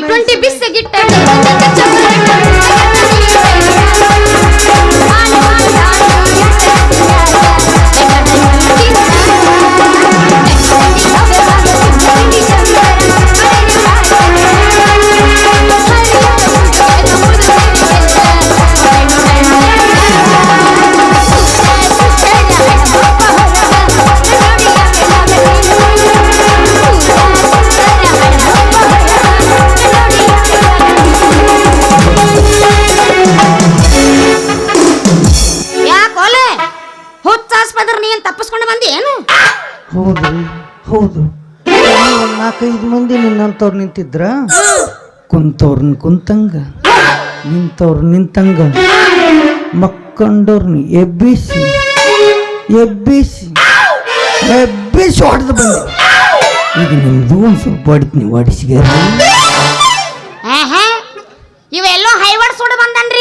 Twenty బిస్ గిట్ట ನಿನ್ನಂತವ್ರು ನಿಂತಿದ್ರ? ಕುಂತವ್ರನ್ನ ಕುಂತಂಗ, ನಿಂತವ್ರು ನಿಂತಂಗ. ಮಕ್ಕಂಡವ್ರನ್ನ ಎಬ್ಬಿಸಿ ಎಬ್ಬಿಸಿ ಎಬ್ಬಿಸಿ ಹೊಡೆದು ಬಂದೆ. ಈಗ ನಿಮ್ದು ಒಂದು ಸ್ವಲ್ಪ ಹೊಡಿತೀನಿ, ಹೊಡಿಸಿಗೆ. ಇವೆಲ್ಲೋ ಹೈವಾಡ್ ಸುಡು ಬಂದನ್ರಿ.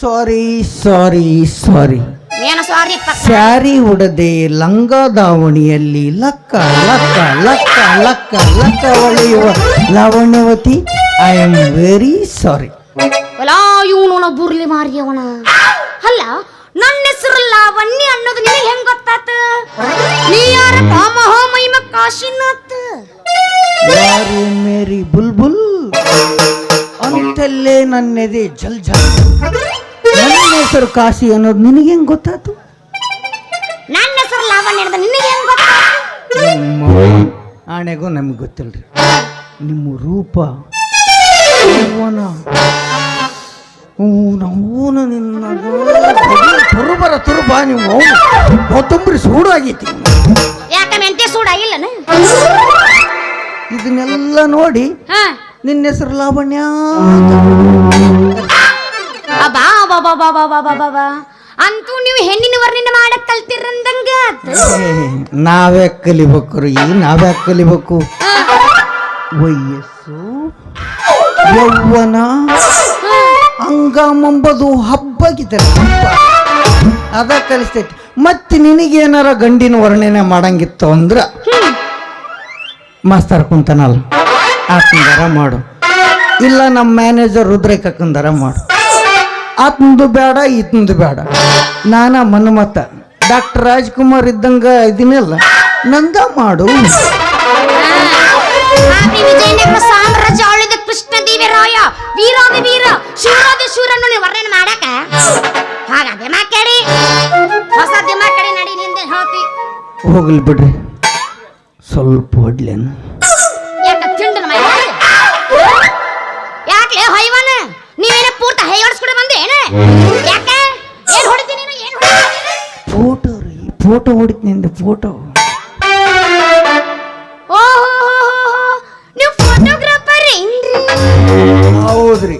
ಸಾರಿ ಸಾರಿ ಸಾರಿ ಏನು ಸಾರಿ ಸ್ಯಾರಿ ಉಡದೆ ಲಂಗ ದಾವಣಿಯಲ್ಲಿ ಲಕ್ಕ ಲಕ್ಕ ಲಕ್ಕ ಲಕ್ಕ ಲಕ್ಕ ಹೊಳೆಯುವ ಲಾವಣ್ಯವತಿ ಐ ಆಮ್ ವೆರಿ ಸಾರಿ ಅಲ್ಲ ಇವನು ಬುರ್ಲಿ ಮಾರಿಯವನ. ಅಲ್ಲ ನನ್ನ ಹೆಸರು ಲಾವಣ್ಯ ಅನ್ನೋದು ನಿನಗೆ ಹೆಂಗ್ ಗೊತ್ತಾತ? ನೀ ಯಾರ ಮಹಾಮಹಿಮ ಕಾಶಿನಾಥ್? ಯಾರು ಮೇರಿ ಬುಲ್ಬುಲ್? ಅಂತಲ್ಲೇ ನನ್ನೆದೆ ಜಲ್ ಜಲ್ ನನ್ನ ಹೆಸರು ಕಾಶಿ ಅನ್ನೋದು ನಿನಗೆ ಹೆಂಗ್ ಗೊತ್ತಾತು? ನನ್ನ ಹೆಸರು ಲಾವಣ್ಯ ಅಂತ ನಿನಗೆ ಹೆಂಗ್ ನಿಮ್ಮ ಆಣೆಗೂ ನಮ್ಗೆ ಗೊತ್ತಿಲ್ರಿ. ನಿಮ್ಮ ರೂಪ ಯೌವನ ನಮ್ಮೂನ ನಿನ್ನದು ತುರುಬರ ತುರುಬ ನೀವು. ಅವನು ಕೊತ್ತಂಬರಿ ಸೂಡು ಆಗೈತಿ ಯಾಕ ಮೆಂತೆ ಸೂಡಾಗಿಲ್ಲನ? ಇದನ್ನೆಲ್ಲ ನೋಡಿ ಹಾ. ನಿನ್ನ ಹೆಸರು ಲಾವಣ್ಯ ಅಬ್ಬಾ ಬಾ ಬಾ ಬಾ ಬಾ ಬಾ ಬಾ ಬಾ ಬಾ. ಅಂತೂ ನೀವು ಹೆಣ್ಣಿನ ವರ್ಣನೆ ಮಾಡಕ್ ಕಲ್ತಿರಂದಂಗ ಆತು. ಏ, ನಾವೇ ಕಲಿಬೇಕು ರೀ ನಾವೇ ಕಲಿಬೇಕು. ವಯಸ್ಸು ಯೌವನ ಅಂಗ ಹಬ್ಬಗಿದೆ ಹಬ್ಬ ಅದ ಕಲಿಸ್ತೈತಿ. ಮತ್ತೆ ನಿನಗೇನಾರ ಗಂಡಿನ ವರ್ಣನೆ ಮಾಡಂಗಿತ್ತು ಅಂದ್ರ ಮಾಸ್ತರ್ ಕುಂತನಲ್ಲ ಆತಂದರ ಮಾಡು. ಇಲ್ಲ ನಮ್ಮ ಮ್ಯಾನೇಜರ್ ರುದ್ರೇಕಕ್ಕಂದರ ಮಾಡು. ಆತಂದು ಬೇಡ ಈತಂದು ಬೇಡ ನಾನ ಮನ್ಮತ ಡಾಕ್ಟರ್ ರಾಜ್ಕುಮಾರ್ ಇದ್ದಂಗ ಇದನ್ನೆಲ್ಲ ನಂದ ಮಾಡು. ಸಾಮ್ರಾಜ್ಯ ಆಳಿದ ಕೃಷ್ಣ ದೇವರಾಯ ವೀರಾದಿ ವೀರ ಶಿವರಾದಿ ಶೂರನ್ನು ನೀವು ವರ್ಣನೆ ಮಾಡಕ. ಹೊಸ ದಿಮಾಕ್ ಕೇಳಿ ನಡಿ ನಿಂದೆ ಹೇಳ್ತಿ ಹೋಗ್ಲಿ ಬಿಡ್ರಿ. ಸ್ವಲ್ಪ ಹೊಡ್ಲೇನು. ಯಾಕ? ಏನ್ ಹೊಡಿತೀನಿ ನೀನು? ಏನ್ ಹೊಡಿತೀನಿ ಫೋಟೋ ರೀ ಫೋಟೋ ಹೊಡಿತೀನಿ ಫೋಟೋ. ಓಹೋ ನೀವು ಫೋಟೋಗ್ರಾಫರ್ ಏನ್ರಿ? ಹೌದ್ರಿ.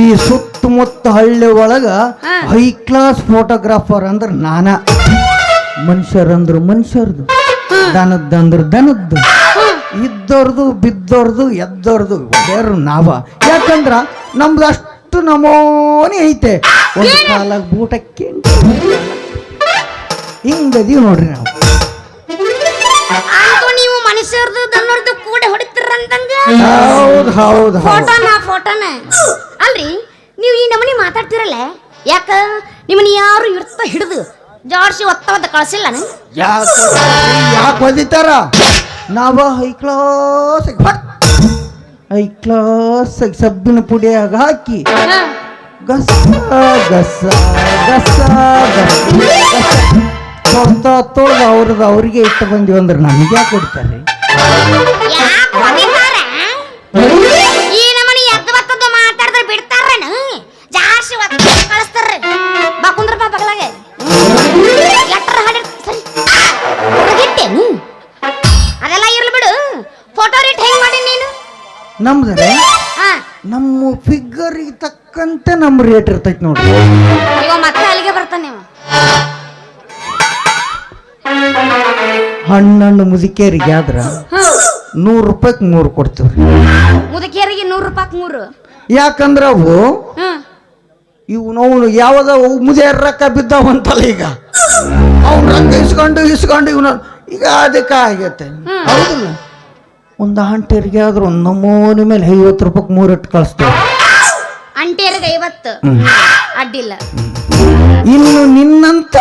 ಈ ಸುತ್ತಮುತ್ತ ಹಳ್ಳಿ ಒಳಗ ಹೈ. ಕ್ಲಾಸ್ ಫೋಟೋಗ್ರಾಫರ್ ಅಂದ್ರ ನಾನ. ಮನುಷ್ಯರಂದ್ರು ಮನುಷ್ಯರ್ದು. ದನದ್ದಂದ್ರ ದನದ್ದು. ಇದ್ದೋರ್ದು ಬಿದ್ದೋರ್ದು ಎದ್ದೋರ್ದು ಬೇರು ನಾವ. ಯಾಕಂದ್ರ ನಮ್ದು ಅಷ್ಟು ನಮೋನಿ ಐತೆ. ಒಂದು ಕಾಲಾಗ ಬೂಟಕ್ಕೆ ಹಿಂಗದೀವಿ ನೋಡ್ರಿ ನಾವು. ಅಂತೂ ನೀವು ಮನುಷ್ಯರದು ದನ್ನರದು ಕೂಡ ಹೊಡಿತಿರಂದಂಗ ಹೌದು ಹೌದು ಹೌದು. ಫೋಟೋನ ಫೋಟೋನ? ಅಲ್ರಿ ನೀವು ಈ ನಮನಿ ಮಾತಾಡ್ತಿರಲ್ಲ? ಯಾಕ? ನಿಮ್ಮನ್ನ ಯಾರು ಇರ್ತ ಹಿಡಿದು ಜಾಡ್ಸಿ ಒತ್ತ ಒತ್ತ ಕಳ್ಸಿಲ್ಲ ಯಾಕೆ? ಯಾಕೆ ಒದಿತಾರ ನಾವ ಹೈ ಕ್ಲಾಸ್ ಹೈ ಕ್ಲಾಸ್ ಸಬ್ಬಿನ ಪುಡಿಯಾಗ ಹಾಕಿ. ಗಸ ಗಸ ಗಸ ತೊಳ್ತಾ ತೊಳ್ದು ಅವ್ರದ್ದು ಅವ್ರಿಗೆ ಇಟ್ಟು ಬಂದಿವಂದ್ರೆ ನಮ್ಗೆ ಯಾಕೆ ಕೊಡ್ತಾರೆ ನಮ್ದ್ರೆ ಹಾ. ನಮ್ಮ ಫಿಗರಿಗೆ ತಕ್ಕಂತೆ ನಮ್ಮ ರೇಟ್ ಇರ್ತೈತಿ ನೋಡ್ರಿ. ಅಯ್ಯೋ ಮತ್ತೆ ಅಲ್ಲಿಗೆ ಬರ್ತಾನೆ ನೀವು ಹಣ್ಣು ಮುದುಕಿಯರಿಗೆ ಆದ್ರ ನೂರು ರೂಪಾಯಿಗೆ ಮೂರು ಕೊಡ್ತೀವ್ರಿ. ಮುದುಕಿಯರಿಗೆ ನೂರು ರೂಪಾಯಿ ಮೂರು. ಯಾಕಂದ್ರ ಅವು ಹ್ಮ್. ಇವು ನೋವು ಯಾವ್ದ ಮುದಿಯರ್ ರೊಕ್ಕ ಬಿದ್ದಾವಂತಲ್ಲ ಈಗ. ಅವ್ನ ರಂಗ ಇಸ್ಕೊಂಡು ಇಸ್ಕೊಂಡು ಇವನ ಈಗ ಅದಕ್ಕೆ ಆಗೈತೆ. ಹೌದಿಲ್ಲ? ಒಂದು ಆಂಟಿಯರಿಗೆ ಆದ್ರೂ ಒಂದು ನಮೂನಿ ಮೇಲೆ ಐವತ್ತು ರೂಪಾಯಿ ಮೂರಿಟ್ಟು ಕಳಿಸ್ತೇವೆ ಅಂಟಿಯರ್ಗೆ ಐವತ್ತು. ಅಡ್ಡಿಲ್ಲ. ಇನ್ನು ನಿನ್ನಂತ.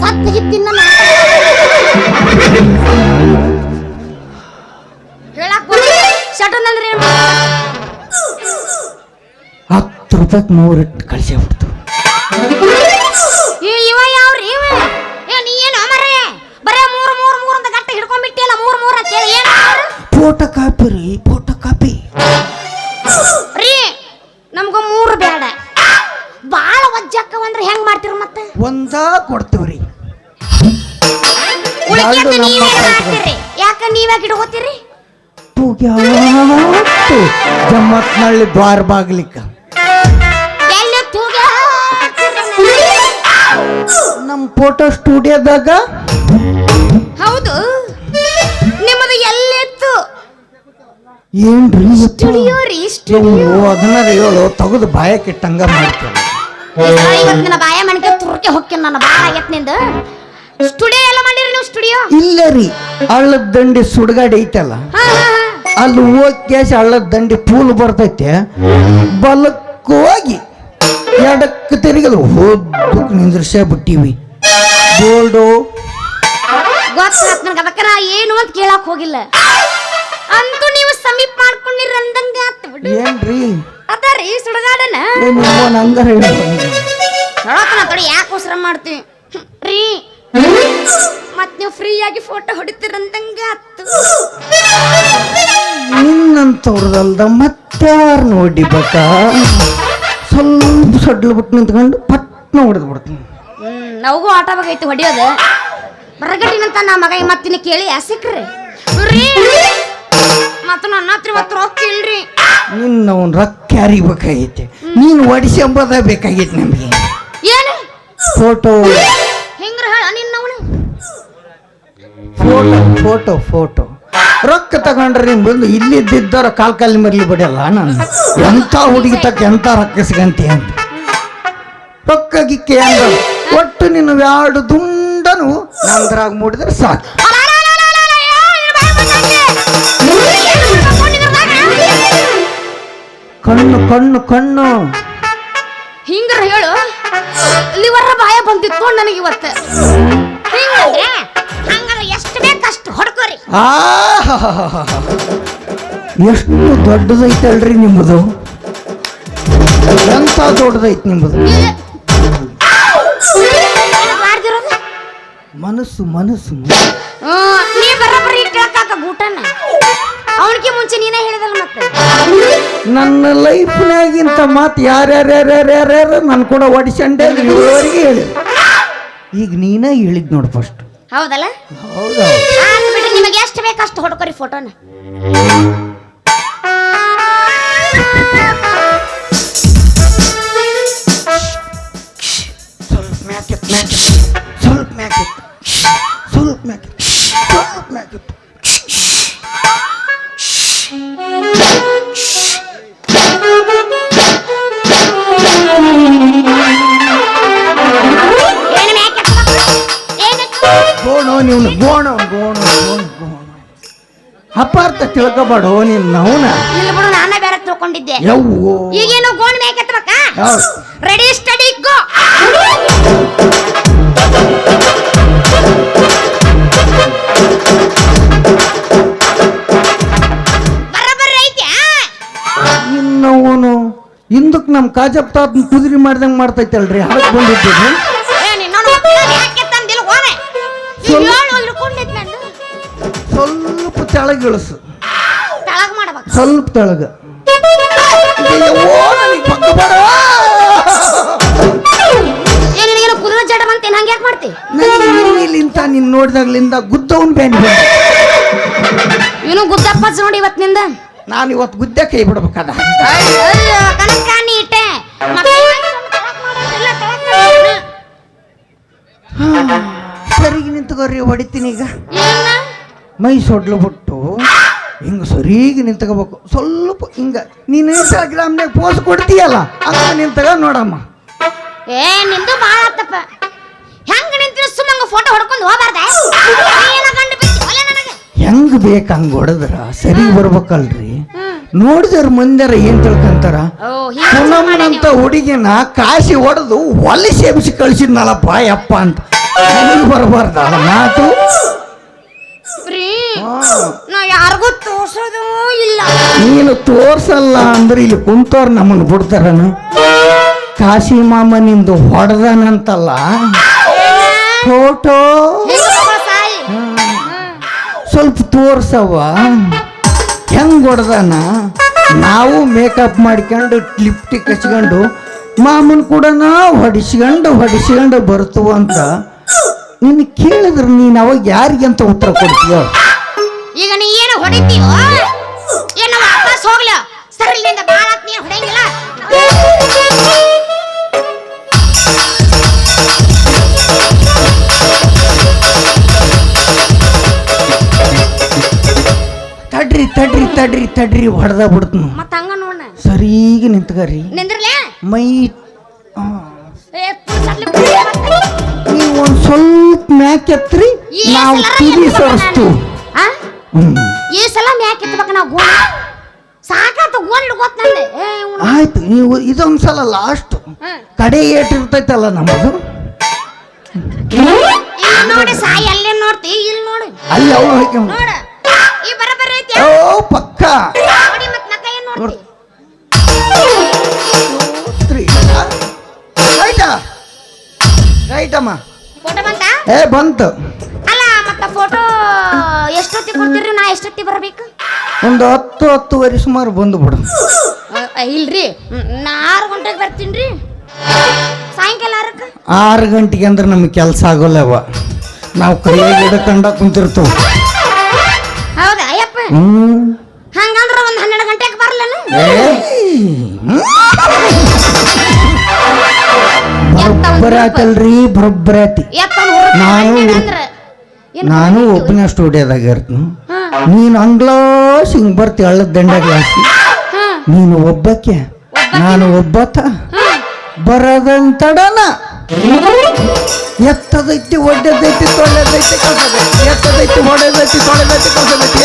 ಸತ್ ಹಿತ್ತಿನ ಹೇಳಕ್ ಶಟನ್ ಅಂದ್ರೆ? ಹತ್ತು ರೂಪಾಯಿಗೆ ಮೂರಿಟ್ಟು ಕಳಿಸೇ ಬಿಡ್ತು. ಜಮ್ಮತ್ನಳ್ಳಿ ದ್ವಾರ ಬಾಗ್ಲಿಕ್ಕ. ನಮ್ಮ ಫೋಟೋ ಸ್ಟುಡಿಯೋದಾಗ ಹೌದು. ನಿಮ್ಮದು ಎಲ್ಲಿತ್ತು? ಏನ್ರಿ? ಸ್ಟುಡಿಯೋ ರೀ ಸ್ಟುಡಿಯೋ ಅದನ್ನ ಹೇಳು ತಗದು ಬಾಯಕ್ಕೆ ಇಟ್ಟಂಗ ಮಾಡ್ತೇನೆ ಇವತ್ತಿನ ಬಾಯ ಮಣಿಕೆ ತುರ್ಕೆ ಹೊಕ್ಕೇನ್ ನನ್ನ ಬಾಳ ಆಗೈತ್ನಿಂದ. ಸ್ಟುಡಿಯೋ ಎಲ್ಲ ಮಾಡಿರಿ ನೀವು ಸ್ಟುಡಿಯೋ ಇಲ್ಲ ರೀ ಹಳ್ಳದ ದಂಡಿ ಸುಡ್ಗಾಡಿ ಐತಲ್ಲ. ಹಾ ಹಾ ಹಾ. ಅಲ್ಲಿ ಹೋಗಿ ಕ್ಯಾಶ್ ಹಳ್ಳದ ದಂಡಿ ಪೂಲ್ ಬರ್ತೈತೆ ಬಲಕ್ಕೆ ಹೋಗಿ ಎಡಕ್ಕೆ ತಿರುಗಿದ್ರು. ಹೋದಕ್ಕೆ ನಿಂದ್ರಿಸೇ ಬಿಟ್ಟಿವಿ. ಬೋಲ್ಡು ಗೊತ್ತಾತ್ ನನಗೆ ಅದಕ್ಕೆ ನಾ ಏನು ಅಂತ ಕೇಳಕ್ ಹೋಗಿಲ್ಲ. ಅಂತೂ ನೀವು ಸಮೀಪ ಮಾಡ್ಕೊಂಡಿರ ಅಂದಂಗ ಆತ್ ಬಿಡು. ಏನ್ರಿ? ಅದಾರಿ ಸುಡಗಾಡನ. ಹಂಗಾರ ಹೇಳು. ಹೇಳಕನ ತೊಡಿ ಯಾಕೆ ಉಸ್ರ ಮಾಡ್ತೀವಿ ರೀ. ಮತ್ ನೀವು ಫ್ರೀಯಾಗಿ ಫೋಟೋ ಹೊಡಿತೀರಂದಂಗ ಆತು. ನಿನ್ನಂತವ್ರದಲ್ದ ಮತ್ತಾರು ನೋಡಿಬೇಕ ಸ್ವಲ್ಪ ಸಡ್ಲು ಬಿಟ್ಟು ನಿಂತ್ಕೊಂಡು ಪಟ್ನ ಹೊಡೆದು ಬಿಡ್ತೀನಿ. ಹ್ಮ್ ನಮಗೂ ಆಟ ಆಗೈತಿ ಹೊಡಿಯೋದು? ಬರಗಟ್ಟಿನಂತ ನಾ ಮಗ ಮತ್ತಿನ ಕೇಳಿ ಸಿಕ್ರಿ ರೀ ಮತ್ತ ನನ್ನ ಹತ್ರ ಇವತ್ತು ರೊಕ್ಕ ಇಲ್ರಿ. ನಿನ್ನ ಅವನ್ ರೊಕ್ಕ ಯಾರಿಗೆ ಬೇಕಾಗೈತೆ? ನೀನು ಅಂಬೋದ ಬೇಕಾಗೈತೆ ನಮಗೆ. ಏನು? ಫೋಟೋ. ಹೆಂಗ್ರ ಹೇಳ ನಿನ್ನವನು? Photo photo photo. ರೊಕ್ಕ ತಗೊಂಡ್ರೆ ನಿಮ್ ಬಂದು ಇಲ್ಲಿದ್ದಿದ್ದವ್ರ ಕಾಲ್ ಕಾಲಿ ಮರ್ಲಿ ಬಿಡಲ್ಲ ನಾನು. ಎಂಥ ಹುಡುಗಿ ತಕ್ಕ ಎಂಥ ರೊಕ್ಕ ಸಿಗಂತಿ ಅಂತ. ರೊಕ್ಕ ಗಿಕ್ಕೆ ಅಂದ. ಒಟ್ಟು ನಿನ್ನ ಎರಡು ದುಂಡನು ನಂದ್ರಾಗ ಮೂಡಿದ್ರೆ ಸಾಕು. ಕಣ್ಣು ಕಣ್ಣು ಕಣ್ಣು. ಹಿಂಗ್ರ ಹೇಳು. ಲಿವರ್ ಬಾಯ ಬಂದಿತ್ತು ನನಗೆ ಇವತ್ತು. ಆ ಎಷ್ಟು ದೊಡ್ಡದೈತಲ್ರಿ ನಿಮ್ಮದು? ಎಂತ ದೊಡ್ಡದೈತಿ ನಿಮ್ಮದು? ಮನಸ್ಸು ಮನಸ್ಸು ನೀ ಬರೋಬ್ಬರಿ ಕೇಳಕ್ಕಾಕ ಗೂಟನ? ಅವನಿಗೆ ಮುಂಚೆ ನೀನೇ ಹೇಳಿದಲ್ಲ ಮತ್ತೆ? ನನ್ನ ಲೈಫ್ನಾಗಿಂತ ಮಾತು ಯಾರ್ಯಾರ್ಯಾರ್ಯಾರ್ಯಾರ ನನ್ನ ಕೂಡ ಒಡಿಸಂಡೆ ಇವರಿಗೆ ಹೇಳಿ ಈಗ ನೀನೇ ಹೇಳಿದ್ ನೋಡು ಫಸ್ಟ್ ಹೌದಲ್ಲ? ಹೌದು. ಆತ್ ಬಿಡ್ರಿ ನಿಮಗೆ ಎಷ್ಟು ಬೇಕಷ್ಟು ಹೊಡ್ಕೊರಿ ಫೋಟೋನ ಗೋಣು ನೀವು ಗೋಣ ಗೋಣ ಗೋಣ ಗೋಣ. ಅಪಾರ್ಥ ತಿಳ್ಕೊಬೇಡ ನೀನ್ ನವನ. ಇಲ್ಲ ಬಿಡು ನಾನೇ ಬೇರೆ ತಿಳ್ಕೊಂಡಿದ್ದೆ. ಯವ್ವೋ. ಈಗೇನು ಗೋಣ ಎತ್ತಬೇಕಾ ರೆಡಿ ಸ್ಟಡಿ ಗೋ ಬರಬರ್ರಿ ಐತ್ಯಾ? ನಿನ್ನವನು ಹಿಂದಕ್ಕೆ ನಮ್ಮ ಕುದುರಿ ಕುದುರೆ ಮಾಡ್ದಂಗೆ ಮಾಡ್ತೈತಲ್ರಿ? ಅದಕ್ಕೆ ಬಂದಿದ್ದೀವಿ ಸ್ವಲ್ಪ ತೆಳಗೆ ಮಾಡ್ಬೇಕು. ಸ್ವಲ್ಪ ತೆಳಗ. ಏ ನಿನಗೇನು ಕುದುರೆ ಜಡ ಬಂತೇನು ಹಂಗೆ ಯಾಕೆ ಮಾಡ್ತಿ? ಇಲ್ಲಿಂತ ನೀನ್ ನೋಡಿದಾಗ್ಲಿಂದ ಗುದ್ದವನ್ ಬಂದ ಇವನು ಗುದ್ದಪ್ಪ ನೋಡಿ ಇವತ್ತಿನಿಂದ ನಾನು ಇವತ್ತು ಗುದ್ದೆ ಕೈ ಬಿಡ್ಬೇಕಾದ? ಅಯ್ಯೋ ಕನಕ ನೀಟೆ ಮತ್ತೆ ತಳಗ್ ತಳಗ್. ಸರಿಗೆ ನಿಂತ್ಕೋರಿ ಹೊಡಿತೀನಿ ಈಗ. ಏನ? ಮೈ ಸೊಡ್ಲು ಬಿಟ್ಟು ಹಿಂಗೆ ಸರಿಗೆ ನಿಂತ್ಕೋಬೇಕು. ಸ್ವಲ್ಪ ಹಿಂಗೆ. ನೀನು ಇನ್ಸ್ಟಾಗ್ರಾಮ್ನಾಗ ಪೋಸ್ ಕೊಡ್ತೀಯಲ್ಲ ಹಂಗ ನಿಂತಗ ನೋಡಮ್ಮ. ಏ ನಿಂದು ಆತಪ್ಪ. ಹೆಂಗ ನಿಂತಿನ ಸುಮ್ಮಂಗ ಫೋಟೋ ಹೊಡ್ಕೊಂಡು ಹೋಗಬಾರ್ದ? ಹೆಂಗೆ ಬೇಕು ಹಂಗೆ ಹೊಡೆದ್ರ? ಸರಿ ಬರ್ಬೇಕಲ್ರಿ. ನೋಡಿದ್ರ ಮುಂದೆ ಏನ್ ತಿಳ್ಕೊಂತಾರ? ಪೂನಮ್ಮನಂತ ಹುಡುಗಿನ ಕಾಸಿ ಹೊಡೆದು ಒಲೆ ಸೇಬಿಸಿ ಕಳಿಸಿದ್ನಲ್ಲಪ್ಪ ಯಪ್ಪ ಅಂತ. ಬರಬಾರ್ದ ಮಾತು. ನಾ ಯಾರಿಗೂ ತೋರ್ಸೋದು ಇಲ್ಲ. ನೀನು ತೋರ್ಸಲ್ಲ ಅಂದ್ರೆ ಇಲ್ಲಿ ಕುಂತವ್ರು ನಮ್ಮನ್ನು ಬಿಡ್ತಾರನ? ಕಾಶಿ ಮಾಮ ನಿಂದು ಹೊಡೆದನಂತಲ್ಲ? ಫೋಟೋ? ಸ್ವಲ್ಪ ತೋರ್ಸವ್ವ. ಹೆಂಗ್ ಹೊಡೆದಾನ? ನಾವು ಮೇಕಪ್ ಮಾಡ್ಕೊಂಡು ಲಿಪ್ಟಿಕ್ ಹಚ್ಕೊಂಡು ಮಾಮನ್ ಕೂಡ ಹೊಡಿಸ್ಕೊಂಡು ಹೊಡಿಸ್ಕೊಂಡು ಬರ್ತವ ಅಂತ ನಿನ್ನ ಕೇಳಿದ್ರೆ ನೀನು ಅವಾಗ ಯಾರಿಗಂತ ಉತ್ತರ ಕೊಡ್ತೀಯ? ಈಗ ನೀ ಏನು ಹೊಡಿತೀಯೋ ಏನು ವಾಪಸ್ ಹೋಗ್ಲ ಸರಿಲಿಂದ ಬಾಳ ನೀನು ಹೊಡೆಯಂಗಿಲ್ಲ ತಡ್ರಿ ತಡ್ರಿ ತಡ್ರಿ ತಡ್ರಿ ಹೊಡೆದ ಬಿಡ್ತನು ಮತ್ತ ಹಂಗ ನೋಡ ಸರೀಗ ನಿಂತ್ಕರಿ ನಿಂದ್ರಲೇ ಮೈ ಆ. ಏ. ನೀವು ಒಂದ್ ಸ್ವಲ್ಪ ಮ್ಯಾಕ್ ಎತ್ರಿ ಈ ನಾವು ಸಲ ಸರ್ಸ್ತು ಎತ್ಬೇಕು ಸರಿಸ್ತು ನಾನು. ಆ? ಈ ಸಲ ಯಾಕೆ ಎತ್ತಬೇಕು ನಾವು ಗೋಣ ಸಾಕಾತ ಗೋನ್ ಗೊತ್ತ ನಂದೆ. ಏ ಇವ್ನು. ಆಯ್ತು ನೀವು ಇದೊಂದ್ಸಲ ಲಾಸ್ಟ್ ಹ್ಮ್. ಕಡೆ ಏಟ್ ಇರ್ತೈತಲ್ಲ ನಮ್ಮದು ನೋಡಿ ಸಾಯಿ ಅಲ್ಲೇ ನೋಡ್ತಿ? ಇಲ್ಲಿ ನೋಡಿ. ಅಲ್ಲಿ ಅವ್ರು ನೋಡ. ಈ ಬರಬರ ಐತಿ ಓ ಪಕ್ಕ. ನೋಡಿ ಮತ್ತೆ ನಕ್ಕ ಏನು ನೋಡ್ತಿ? ರೈಟಾ ರೈಟಮ್ಮ ಫೋಟೋ ಬಂತಾ? ಏ ಬಂತು. ಎಷ್ಟೊತ್ತಿ ಕೊಡ್ತೀರಿ? ನಾ ಎಷ್ಟೊತ್ತಿ ಬರಬೇಕು? ಒಂದು ಹತ್ತು ಹತ್ತುವರೆ ಸುಮಾರು ಬಂದು ಬಿಡು. ಇಲ್ರಿ. ನಾ ಆರು ಗಂಟೆಗೆ ಬರ್ತೀನಿ ರೀ. ಸಾಯಂಕಾಲ ಆರಕ್ಕೆ? ಆರು ಗಂಟೆಗೆ ಅಂದ್ರೆ ನಮಗೆ ಕೆಲಸ ಆಗೋಲ್ಲ ಆಗೋಲ್ಲವ ನಾವು ಕೈಯಾಗಿ ಕಂಡ ಕುಂತಿರ್ತೀವಿ. ಹೌದಾ? ಅಯ್ಯಪ್ಪ. ಹಂಗಂದ್ರೆ ಒಂದು ಹನ್ನೆರಡು ಗಂಟೆಗೆ ಬರ್ಲೇನು ಬರಾತಲ್ರಿ ಬರೊಬ್ಬರಾತಿ ನಾನು- ನಾನು ಒಬ್ಬನ ಸ್ಟುಡಿಯೋದಾಗ ಇರ್ತೀನಿ. ನೀನು ಅಂಗ್ಲಾಸ್ ಹಿಂಗ್ ಬರ್ತಿ ಹಳ್ಳದ ದಂಡ ಗ್ಲಾಸಿ ನೀನು ಒಬ್ಬಕ್ಕೆ. ನಾನು ಒಬ್ಬತ್ತ ಬರದಂತಡನ. ಎತ್ತದೈತಿ ಒಡ್ಡದೈತಿ ತೊಳೆದೈತಿ ಕಸದೈತಿ ಎತ್ತದೈತಿ ಹೊಡೆದೈತಿ ತೊಳೆದೈತಿ ಕಸದೈತಿ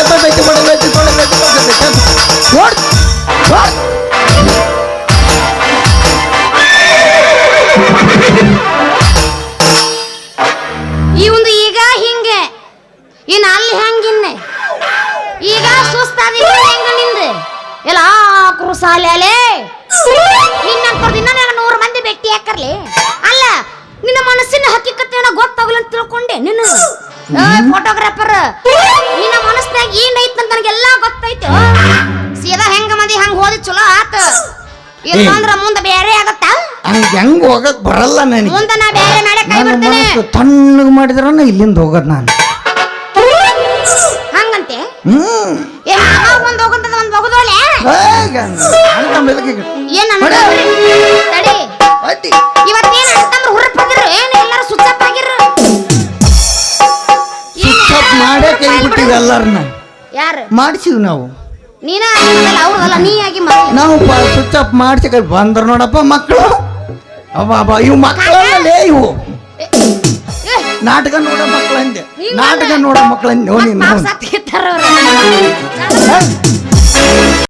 ಫೋಟೋಗ್ರಾಫರ್ ನಿನ್ನ ಮನಸ್ಸಿನಾಗ ಐತ್ ಅಂತ ನನಗೆಲ್ಲ ಗೊತ್ತೈತೆ. ಸೀದಾ ಹೆಂಗ ಮಂದಿ ಹಂಗ ಹೋದಿ ಚಲೋ ಆತ. ಇಲ್ಲಂದ್ರ ಮುಂದೆ ಬೇರೆ ಆಗತ್ತ? ನನಗೆ ಹೆಂಗ್ ಹೋಗಕ್ ಬರಲ್ಲ ನನಗೆ. ಮುಂದೆ ನಾ ಬೇರೆ ನಾಳೆ ಕೈ ನನ್ನ ಮನಸ್ಸು ತಣ್ಣಗೆ ಮಾಡಿದ್ರ ಇಲ್ಲಿಂದ ಹೋಗೋದು ನಾನು. ಹಂಗಂತೆ? ಹ್ಮ್. ಏ ಒಂದ್ ಹೋಗಂತದ ಒಂದ್ ಹೋಗದೋಳೆ ಹೇಗೆ ಏನ್ ತಡಿ. ಎಲ್ಲರನ್ನ ಯಾರು? ಮಾಡಿಸಿವಿ ನಾವು. ನೀನ ಅವ್ರದಲ್ಲ ನೀ ಆಗಿ ಮಾಡಿ ನಾವು ಸ್ವಿಚ್ ಆಫ್ ಮಾಡಿಸಿ ಬಂದ್ರ ನೋಡಪ್ಪ ಮಕ್ಕಳು ಅಬ್ಬ ಅಬ್ಬ ಇವು ಮಕ್ಕಳಲ್ಲೇ ಇವು. ನಾಟಕ ನೋಡೋ ಮಕ್ಕಳಂದೆ ನಾಟಕ ನೋಡೋ ಮಕ್ಕಳಂದೆ ನೋಡಿ. ನಾವು